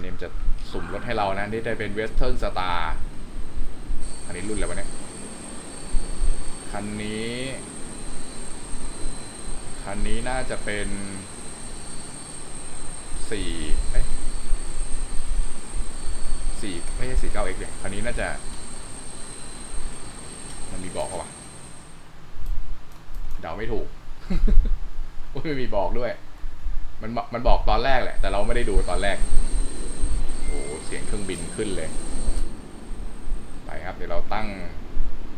เนมจะสุ่มรถให้เรานะนี่ได้เป็นเวสเทิร์นสตาร์อันนี้รุ่นอะไรวะเนี่ย คันนี้ คันนี้น่าจะเป็นสี่เอ้ยสี่ไม่ใช่สี่เก้าเอ็กเลยคันนี้น่าจะ มันมีบอกเขาวะเดาไม่ถูกโอ้ยไม่มีบอกด้วย มันมันบอกตอนแรกแหละ แต่เราไม่ได้ดูตอนแรก โอ้เสียงเครื่องบินขึ้นเลย ไปครับ เดี๋ยวเราตั้ง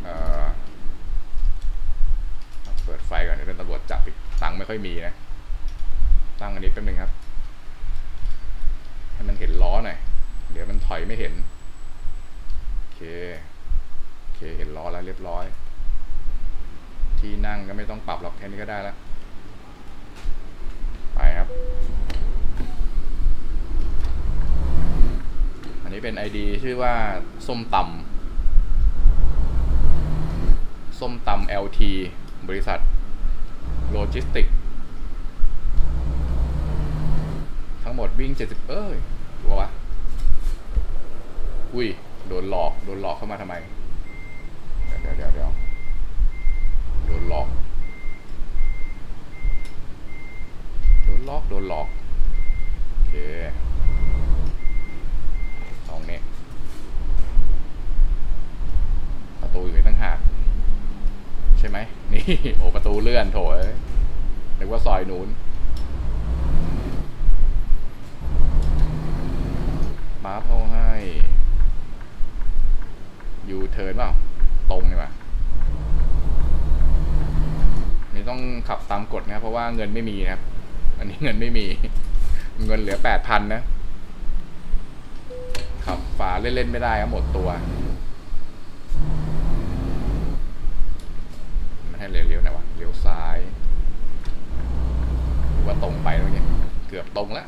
เเปิดไฟก่อนเดี๋ยวโดนตำรวจจับอีกตังค์ไม่ค่อยมีนะ ตั้งอันนี้แป๊บนึงครับ ให้มันเห็นล้อหน่อย เดี๋ยวมันถอยไม่เห็น โอเค โอเค เห็นล้อแล้วเรียบร้อย ที่นั่งก็ไม่ต้องปรับหรอกแค่นี้ก็ได้แล้ว ไปครับ อันนี้ เป็น ID ชื่อว่าส้มตำส้มตำ LT บริษัทโลจิสติก ทั้งหมดวิ่ง 70 เอ้ยตัววะอุ้ย โดนหลอก โดนหลอกเข้ามาทำไม เดี๋ยวเดี๋ยวเดี๋ยวโดนหลอก โดนหลอก โดนหลอก โอเคสองนี้ประตูอยู่ในตั้งหาก ใช่ไหม นี่ โอ้ประตูเลื่อนโถยนึกว่าซอยนู้น มาเขาให้ยูเทิร์นเปล่า ตรงนี่มานี่ต้องขับตามกฎนะ เพราะว่าเงินไม่มีนะครับ อันนี้เงินไม่มี เงินเหลือแปดพันนะ ขับฝาเล่น ๆ ไม่ได้ครับหมดตัว มัน ให้เลี้ยวๆไหนวะเลี้ยวซ้ายหรือว่าตรงไปตรงนี้เกือบตรงแล้ว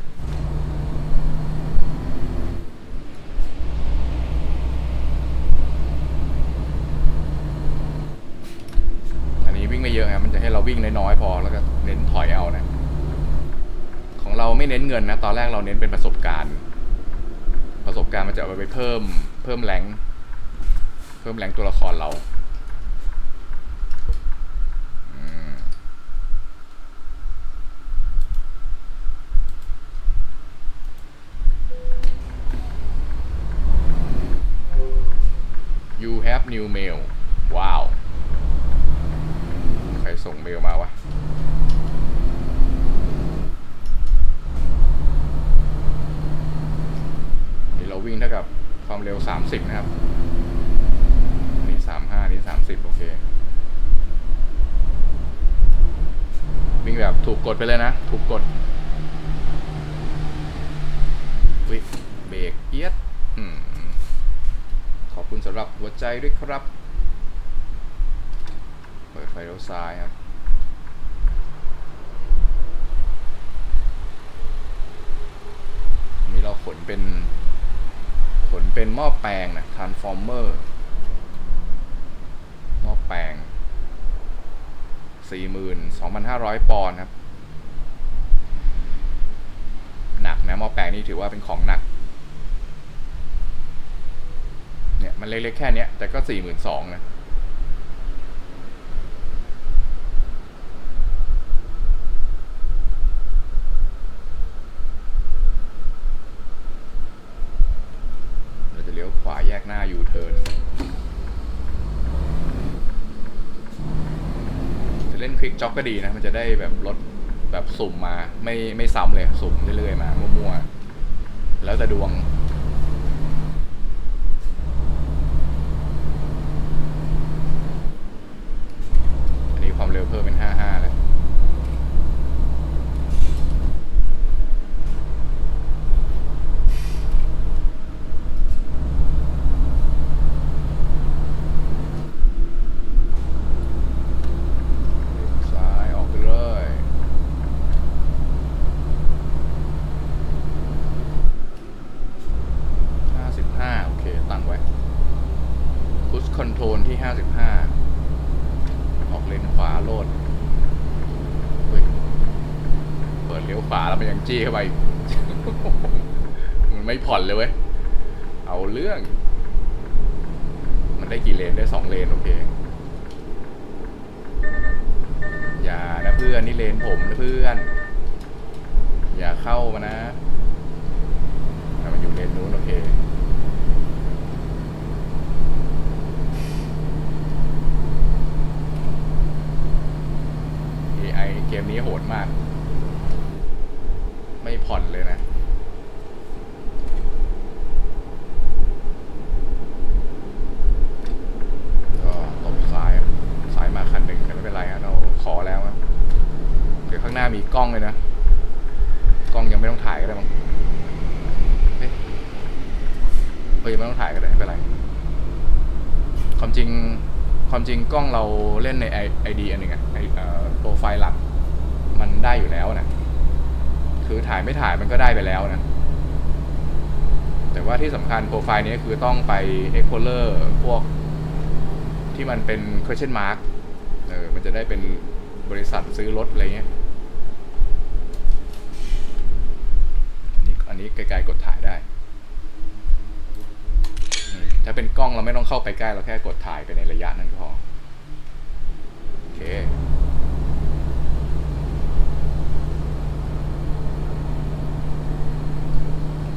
อันนี้วิ่งไม่เยอะครับมันจะให้เราวิ่งน้อยๆพอแล้วก็เน้นถอยเอานะ ของเราไม่เน้นเงินนะ ตอนแรกเราเน้นเป็นประสบการณ์ ประสบการณ์มันจะเอาไปเพิ่มเพิ่มแรงเพิ่มแรงตัวละครเรา new mail ว้าว ใครส่งเมลมาวะนี่เราวิ่งเท่ากับความเร็ว 30 นะครับ นี่ 35 นี่ 30 โอเค วิ่งแบบถูกกดไปเลยนะ ถูกกดวิเบรกเอียดอืม ขอบคุณสำหรับหัว ใจด้วยครับ เปิดไฟเลี้ยวซ้ายครับนี้เราขนเป็น ขนเป็นหม้อแปลงนะ transformer หม้อแปลง 42,500 ปอนด์ครับ หนักนะหม้อแปลงนี่ถือว่าเป็นของหนัก เนี่ย มันเล็กๆแค่เนี้ย แต่ก็42,000นะเราจะเลี้ยวขวาแยกหน้ายูเทิร์นจะเล่นคลิกจ็อกก็ดีนะ มันจะได้แบบรถแบบสุ่มมา ไม่ไม่ซ้ำเลย สุ่มเรื่อยๆมา มั่วๆ แล้วแต่ดวง อันนี้ความเร็วเพิ่มเป็น 55 แล้ว ซ้ายออกไปเลยห้าสิบห้าโอเค ตั้งไว้พุชคอนโทรลที่ห้าสิบห้าออกเลนขวาโลดเฮ้ยเปิดเลี้ยวขวาแล้วมันยัง จี้เข้าไป มันไม่ผ่อนเลยเว้ย เอาเรื่อง มันได้กี่เลนได้สองเลนโอเค อย่านะเพื่อนนี่เลนผมนะเพื่อน อย่าเข้ามานะถ้ามันอยู่เลนนู้นโอเค AI เกมนี้โหดมาก ไม่ผ่อนเลยนะก็ตบซ้ายอะซ้ายมาคันหนึ่งแต่ไม่เป็นไรฮะเราขอแล้วอะเดี๋ยวข้างหน้ามีกล้องเลยนะกล้องยังไม่ต้องถ่ายก็ได้มั้งเฮ้ยยังไม่ต้องถ่ายก็ได้ไม่เป็นไรความจริงความจริงกล้องเราเล่นในไอดีอันหนึ่งอะไอเอ่อโปรไฟล์หลักมันได้อยู่แล้วนะ คือถ่ายไม่ถ่ายมันก็ได้ไปแล้วนะ แต่ว่าที่สำคัญโปรไฟล์นี้คือต้องไป Explorer พวกที่มันเป็น question mark เออ มันจะได้เป็นบริษัทซื้อรถอะไรเงี้ย อันนี้อันนี้ไกลๆกดถ่ายได้ ถ้าเป็นกล้องเราไม่ต้องเข้าไปใกล้ เราแค่กดถ่ายไปในระยะนั้นก็พอ โอเค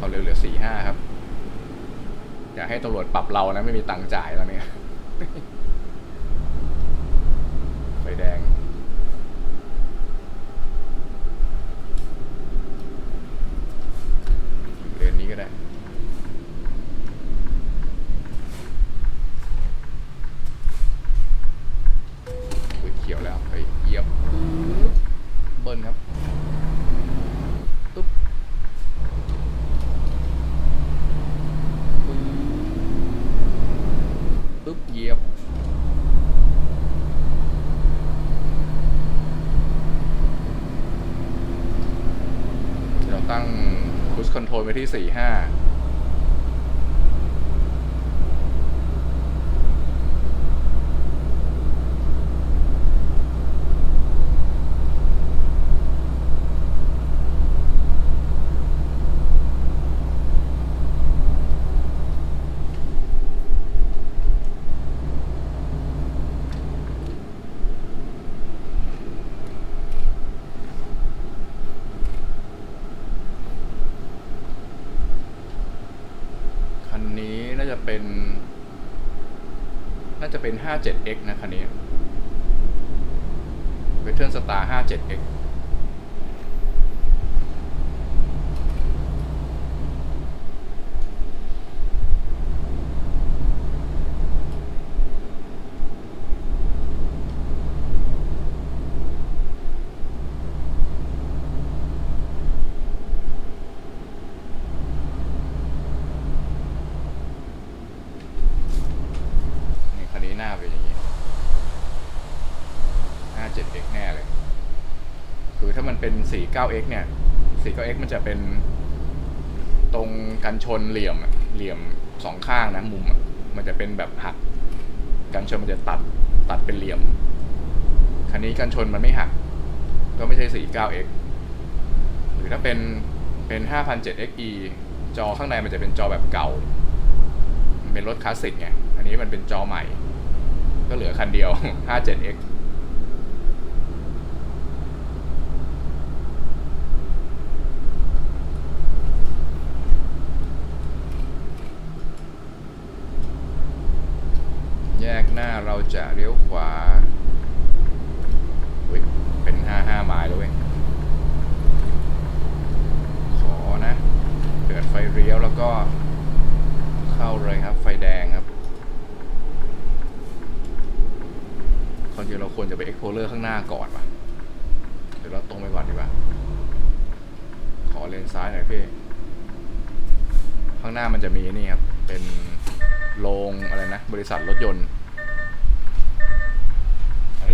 เอาเร็วเหลือสี่ห้าครับ อยากให้ตำรวจปรับเรานะ ไม่มีตังค์จ่ายแล้วเนี่ย ไฟแดง ไปที่สี่ห้า 57x นะคันนี้ v e t e r n Star 57x นี่คันนี้หน้าเป็นอย่างนี้ 57x แน่เลย คือถ้ามันเป็น 49x เนี่ย 49x มันจะเป็นตรงกันชนเหลี่ยมเหลี่ยมสองข้างนะมุมมันจะเป็นแบบหัก กันชนมันจะตัดตัดเป็นเหลี่ยม คันนี้กันชนมันไม่หัก ก็ไม่ใช่ 49x หรือถ้าเป็นเป็น 5007xe จอข้างในมันจะเป็นจอแบบเก่า มันเป็นรถคลาสสิกไง อันนี้มันเป็นจอใหม่ ก็เหลือคันเดียว 57x แยก หน้าเราจะเลี้ยวขวาเฮ้ยเป็น55ไมล์แล้วเว้ยขอนะเปิดไฟเลี้ยวแล้วก็เข้าเลยครับ ไฟแดงครับคนจริงเราควรจะไป Explorer ข้างหน้าก่อนว่ะเดี๋ยวเราตรงไปก่อนดีกว่าขอเลนซ้ายหน่อยพี่ข้างหน้ามันจะมีนี่ครับ เป็นโรงอะไรนะ บริษัทรถยนต์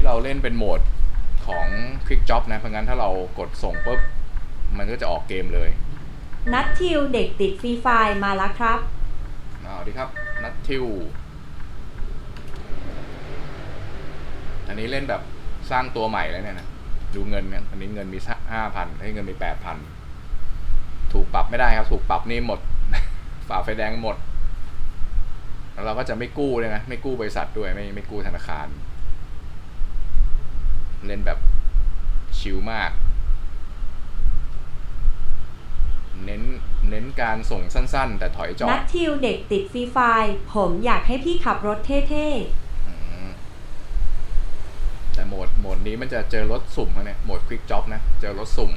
เราเล่นเป็นโหมดของ Quick Job นะ เพราะงั้นถ้าเรากดส่งปุ๊บ มันก็จะออกเกมเลย นัดทิวเด็กติดฟรีไฟล์มาแล้วครับเอาดีครับ นัททิว อันนี้เล่นแบบสร้างตัวใหม่แล้วเนี่ยนะ ดูเงินเนี่ยอันนี้เงินมีห้าพันให้เงินมีแปดพัน ถูกปรับไม่ได้ครับ ถูกปรับนี่หมด ฝ่าไฟแดงหมด แล้วเราก็จะไม่กู้เลยนะ ไม่กู้บริษัทด้วย ไม่ไม่กู้ธนาคาร เล่นแบบชิลมาก เน้นเน้นการส่งสั้นๆ แต่ถอยจอนัดททิวเด็กติดฟรีไฟล์ผมอยากให้พี่ขับรถเท่อืมแต่โหมดโหมดนี้มันจะเจอรถสุ่มอะเนี่ยโหมดควิกจ็อบนะ เจอรถสุ่ม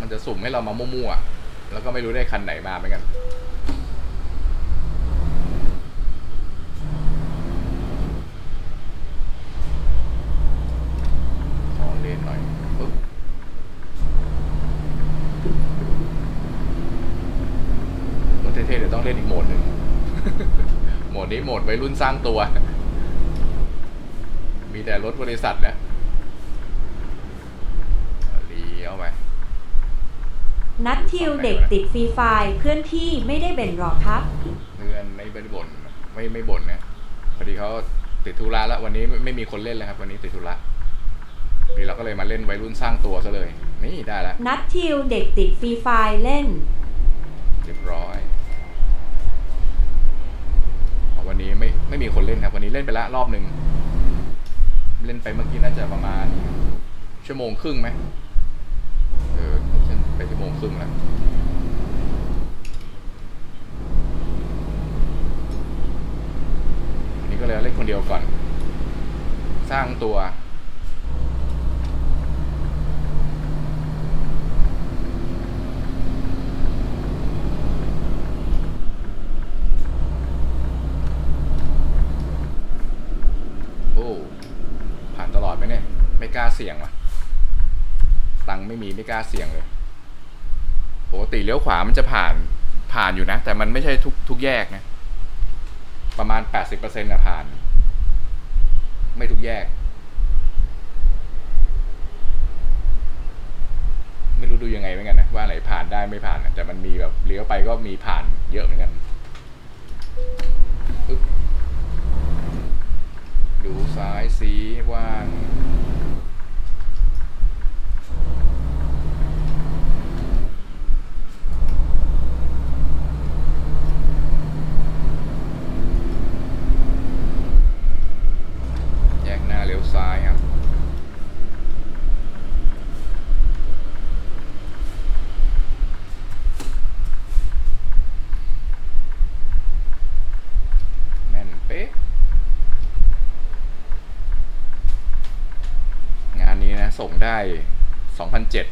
มันจะสุ่มให้เรามามั่วๆ แล้วก็ไม่รู้ได้คันไหนมาเหมือนกัน ขอเลนหน่อยปึ๊บรถเท่ๆเดี๋ยวต้องเล่นอีกโหมดหนึ่ง โหมดนี้โหมด วัยรุ่นสร้างตัว มีแต่รถบริษัทนะเลี้ยวไปๆนัททิวเด็กติดฟรีไฟล์เพื่อนพี่ไม่ได้เบ่นหรอกครับ เพื่อนไม่ได้บ่นไม่ไม่บ่นนะพอดีเขาติดธุระแล้ววันนี้ไม่ไม่มีคนเล่นเลยครับ วันนี้ติดธุระนี่เราก็เลยมาเล่นวัยรุ่นสร้างตัวซะเลย นี่ได้แล้วนัททิวเด็กติดฟรีไฟล์เล่น เรียบร้อยอ๋อ วันนี้ไม่ไม่มีคนเล่นครับ วันนี้เล่นไปละรอบหนึ่งเล่นไปเมื่อกี้น่าจะประมาณ ชั่วโมงครึ่งไหมเออฉันไปชั่วโมงครึ่งแล้วอันนี้ก็เลยเล่นคนเดียวก่อน สร้างตัว โอ้ ผ่านตลอดไหมเนี่ย ไม่กล้าเสี่ยงว่ะ ตังค์ไม่มีไม่ก ล้าเสี่ยงเลยปกติเลี้ยวขวามันจะผ่านผ่านอยู่นะ แต่มันไม่ใช่ทุกทุกแยกนะ ประมาณแปดสิบเปอร์เซ็นต์นะผ่าน ไม่ทุกแยก ไม่รู้ดูยังไงเหมือนกันนะ ว่าไหนผ่านได้ไม่ผ่านนะแต่มันมีแบบเลี้ยวไปก็มีผ่านเยอะเหมือนกันดูซ้ายซีว่าง แยกหน้าเลี้ยวซ้ายครับ แม่นเป๊ะ งานนี้นะ ส่งได้ 2,007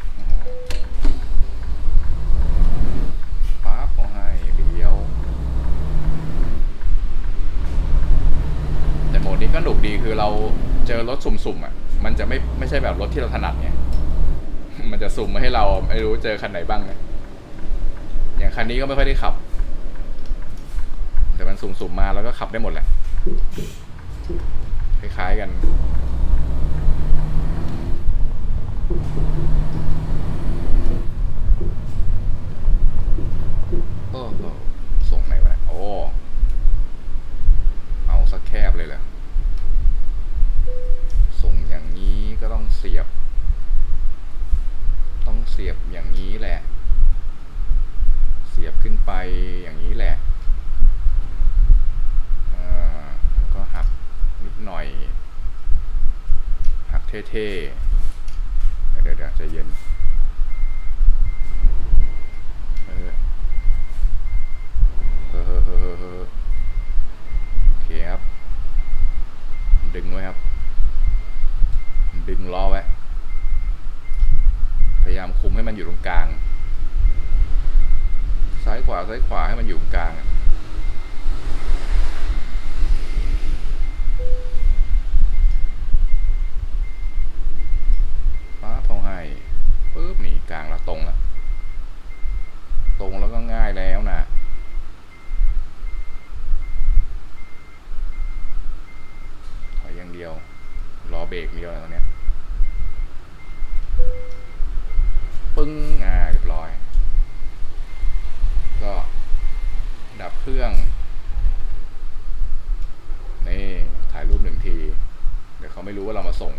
ปั๊บเขาให้เลี้ยว แต่โหมดนี้ก็หนุกดีคือเราเจอรถสุ่มๆอะ มันจะไม่ไม่ใช่แบบรถที่เราถนัดไง มันจะสุ่มมาให้เราไม่รู้เจอคันไหนบ้างนะอย่างคันนี้ก็ไม่ค่อยได้ขับ แต่มันสุ่มๆมาแล้วก็ขับได้หมดแหละ คล้ายๆกัน โอ้โหส่งไหนวะเนี่ยโอ้ เอาสักแคบเลยเหรอ ส่งอย่างนี้ก็ต้องเสียบ ต้องเสียบอย่างนี้แหละ เสียบขึ้นไปอย่างนี้แหละอ่าแล้วก็หักนิดหน่อย หักเท่ๆ เดี๋ยวเดี๋ยวเดี๋ยวใจเย็น เออเฮ้อเฮ้อเฮ้อเฮ้อเฮ้อโอเคครับ ดึงไว้ครับ ดึงล้อไว้ พยายามคุมให้มันอยู่ตรงกลาง ซ้ายขวาซ้ายขวาให้มันอยู่ตรงกลางอะฟ้าพอให้ปุ๊บนี่กลางแล้วตรงแล้ว ตรงแล้วก็ง่ายแล้วนะ ถอยอย่างเดียว รอเบรกเดียวนะตรงเนี้ย ปึ้ง อ่า เรียบร้อย ก็ ดับเครื่อง นี่ ถ่ายรูปหนึ่งที เดี๋ยวเขาไม่รู้ว่าเรามาส่ง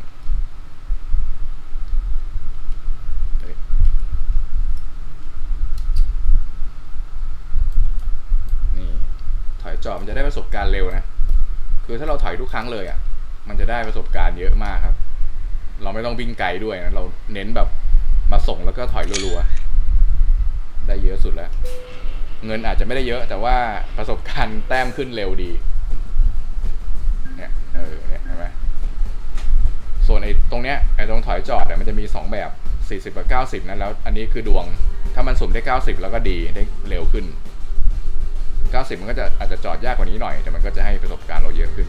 เฮ้ย จอดมันจะได้ประสบการณ์เร็วนะ คือถ้าเราถอยทุกครั้งเลยอะ่ะ มันจะได้ประสบการณ์เยอะมากครับ เราไม่ต้องวิ่งไกลด้วยนะ เราเน้นแบบมาส่งแล้วก็ถอยรัวๆ ได้เยอะสุดแล้ว เงินอาจจะไม่ได้เยอะ แต่ว่าประสบการณ์แต้มขึ้นเร็วดี เนี่ย เออ เนี่ยเห็นไหมส่วนไอ้ตรงเนี้ย ไอ้ตรงถอยจอดเนี่ยมันจะมี 2 แบบ 40 กับ 90 นะแล้ว อันนี้คือดวง ถ้ามันสุ่มได้ 90 แล้วก็ดีได้เร็วขึ้น 90 มันก็จะอาจจะจอดยากกว่านี้หน่อย แต่มันก็จะให้ประสบการณ์เราเยอะขึ้น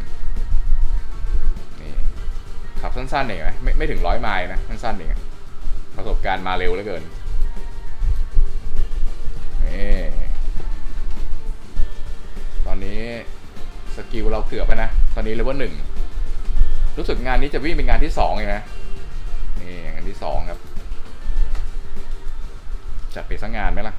นี่ขับสั้นๆเองไหมไม่ไม่ถึงร้อยไมล์นะสั้นๆเองประสบการณ์มาเร็วเหลือเกินนี่ตอนนี้สกิลเราเกือบไปนะ ตอนนี้เลเวลหนึ่งรู้สึกงานนี้จะวิ่งเป็นงานที่สองเองนะนี่งานที่สองครับจัดไปสักงานไหมล่ะ